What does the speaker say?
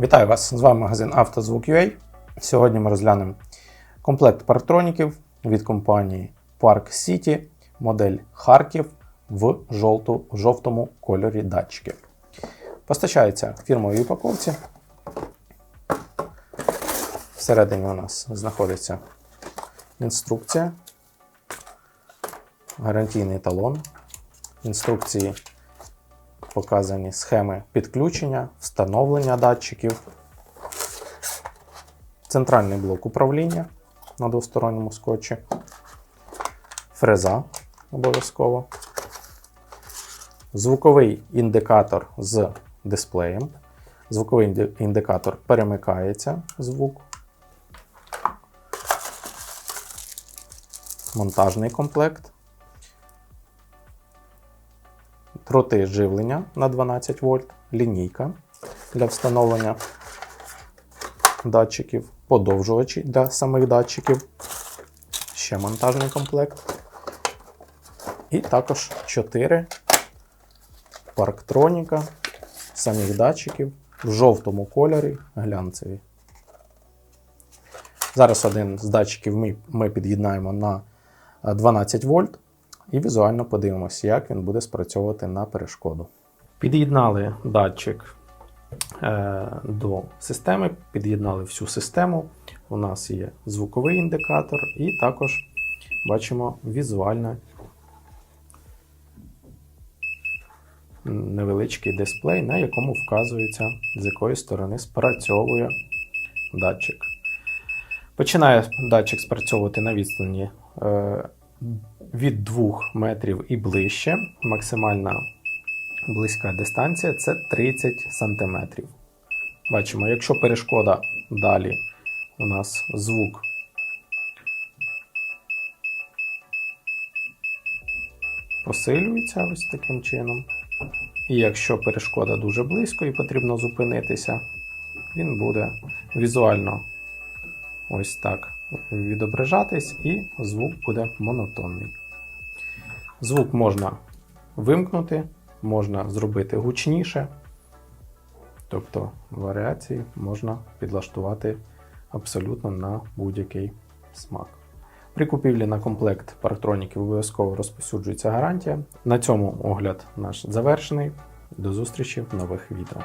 Вітаю вас! З вами магазин «Автозвук.UA». Сьогодні ми розглянемо комплект парктроніків від компанії Park City, модель Харків в жовтому кольорі датчики. Постачається в фірмовій упаковці. Всередині у нас знаходиться інструкція, гарантійний талон. Інструкції показані схеми підключення, встановлення датчиків, центральний блок управління на двосторонньому скотчі, фреза обов'язково, звуковий індикатор з дисплеєм. Звуковий індикатор перемикається звук. Монтажний комплект. Дроти живлення на 12 вольт, лінійка для встановлення датчиків, подовжувачі для самих датчиків, ще монтажний комплект. І також 4 парктроніка самих датчиків в жовтому кольорі глянцеві. Зараз один з датчиків ми, ми під'єднаємо на е, 12 вольт і візуально подивимося, як він буде спрацьовувати на перешкоду. Під'єднали датчик е, до системи, під'єднали всю систему. У нас є звуковий індикатор, і також бачимо візуально невеличкий дисплей, на якому вказується, з якої сторони спрацьовує датчик. Починає датчик спрацьовувати на відстані е, від 2 метрів і ближче. Максимальна близька дистанція це 30 сантиметрів. Бачимо, якщо перешкода далі у нас звук посилюється ось таким чином. І якщо перешкода дуже близько і потрібно зупинитися, він буде візуально ось так відображатись, і звук буде монотонний. Звук можна вимкнути, можна зробити гучніше, тобто варіації можна підлаштувати абсолютно на будь-який смак. При купівлі на комплект парктроніків обов'язково розповсюджується гарантія. На цьому огляд наш завершений. До зустрічі в нових відео.